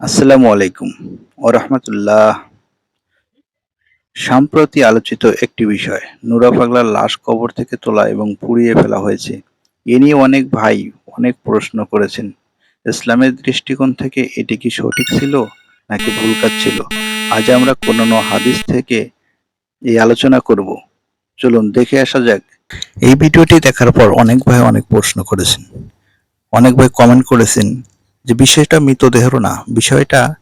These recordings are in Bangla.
আসসালামু আলাইকুম। ওরহমতুল্লাহ সম্প্রতি আলোচিত একটি বিষয়, নুরা পাগলার লাশ কবর থেকে তোলা এবং পুড়িয়ে ফেলা হয়েছে। এ নিয়ে অনেক ভাই অনেক প্রশ্ন করেছেন। ইসলামের দৃষ্টিকোণ থেকে এটি কি সঠিক ছিল নাকি ভুল কাজ ছিল? আজ আমরা কোনো হাদিস থেকে এই আলোচনা করব। চলুন দেখে আসা যাক। এই ভিডিওটি দেখার পর অনেক ভাই অনেক প্রশ্ন করেছেন। অনেক ভাই কমেন্ট করেছেন যে বিষয়টা মৃতদেহের না, বিষয়টা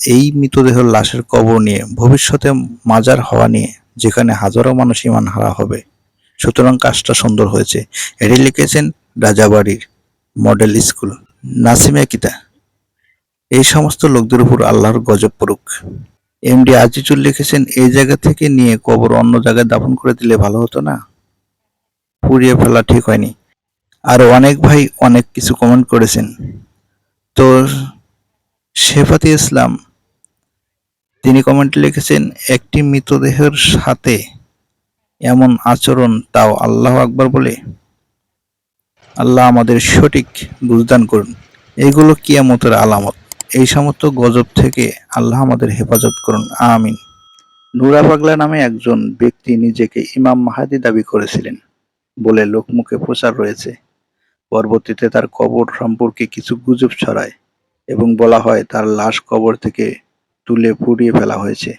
এই মৃতদেহের লাশের কবর নিয়ে, ভবিষ্যতে মাজার হওয়া নিয়ে, যেখানে হাজারো মানুষ ইমান হারা হবে। সুতরাং কাজটা সুন্দর হয়েছে। এটি লিখেছেন রাজাবাড়ির মডেল স্কুল। নাসিমা কিতা? এই সমস্ত লোকদের উপর আল্লাহর গজব পড়ুক। এমডি আজিজুল লিখেছেন, এই জায়গা থেকে নিয়ে কবর অন্য জায়গায় দাফন করে দিলে ভালো হতো না? পুড়িয়ে ফেলা ঠিক হয়নি। আর অনেক ভাই অনেক কিছু কমেন্ট করেছেন। তো শেফাতি ইসলাম। তিনি কমেন্ট লিখেছেন, একটি মৃতদেহের সাথে এমন আচরণ তাও আল্লাহ আকবার বলে। আল্লাহ আমাদের সঠিক বুঝদান করুন। এগুলো কিয়ামতের আলামত। এই সমস্ত গজব থেকে আল্লাহ আমাদের হেফাজত করুন। আমিন। নুরা পাগলা নামে একজন ব্যক্তি নিজেকে ইমাম মাহাদি দাবি করেছিলেন বলে লোকমুখে প্রচার রয়েছে। পরবর্তীতে তার কবর সম্পর্কে কিছু গুজব ছড়ায় এবং বলা হয় তার লাশ কবর থেকে তুলে পুড়িয়ে ফেলা হয়েছে।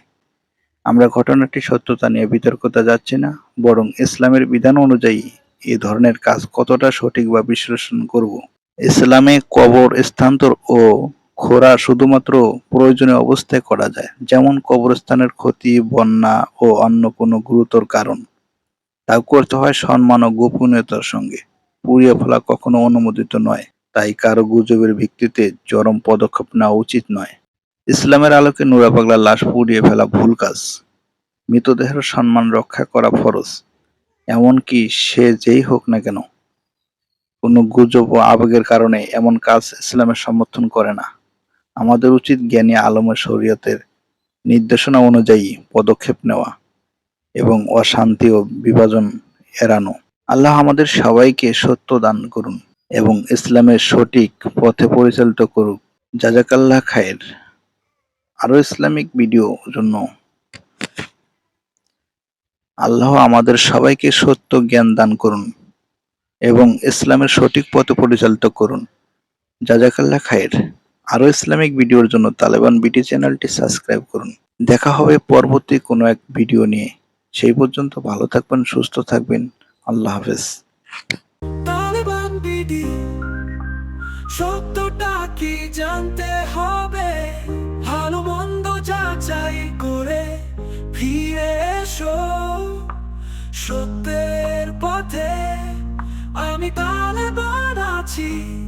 আমরা ঘটনাটি সত্যতা নিয়ে বিতর্কতা যাচ্ছি না, বরং ইসলামের বিধান অনুযায়ী এ ধরনের কাজ কতটা সঠিক বা বিশ্লেষণ করব? ইসলামে কবর স্থানান্তর ও খোরা শুধুমাত্র প্রয়োজনীয় অবস্থায় করা যায়, যেমন কবরস্থানের ক্ষতি, বন্যা ও অন্য কোনো গুরুতর কারণ। তা করতে হয় সম্মান ও গোপনীয়তার সঙ্গে। পুড়িয়ে ফেলা কখনো অনুমোদিত নয়, তাই কারও গুজবের ভিত্তিতে চরম পদক্ষেপ নেওয়া উচিত নয়। ইসলামের আলোকে নুরা পাগলার লাশ পুড়িয়ে ফেলা ভুল কাজ। মৃতদেহের সম্মান রক্ষা করা ফরজ, এমনকি সে যেই হোক না কেন। কোনো গুজব ও আবেগের কারণে এমন কাজ ইসলামের সমর্থন করে না। আমাদের উচিত জ্ঞানী আলমের শরীয়তের নির্দেশনা অনুযায়ী পদক্ষেপ নেওয়া এবং অশান্তি ও বিভাজন এড়ানো। আল্লাহ আমাদের সবাইকে সত্য দান করুন এবং ইসলামের সঠিক পথে পরিচালিত করুক। জাজাকাল্লাহ খায়ের। আরও ইসলামিক ভিডিও জন্য। আল্লাহ আমাদের সবাইকে সত্য জ্ঞান দান করুন এবং ইসলামের সঠিক পথে পরিচালিত করুন। জাজাকাল্লাহ খায়ের। আরও ইসলামিক ভিডিওর জন্য তালেবান বিটি চ্যানেলটি সাবস্ক্রাইব করুন। দেখা হবে পরবর্তী কোনো এক ভিডিও নিয়ে। সেই পর্যন্ত ভালো থাকবেন, সুস্থ থাকবেন। আল্লাহ হাফেজ। তালেবান বিডি সত্যটা কি জানতে হবে? ভালো মন্দ যাচাই করে ফিরে এসো। সত্যের পথে আমি তালেবান আছি।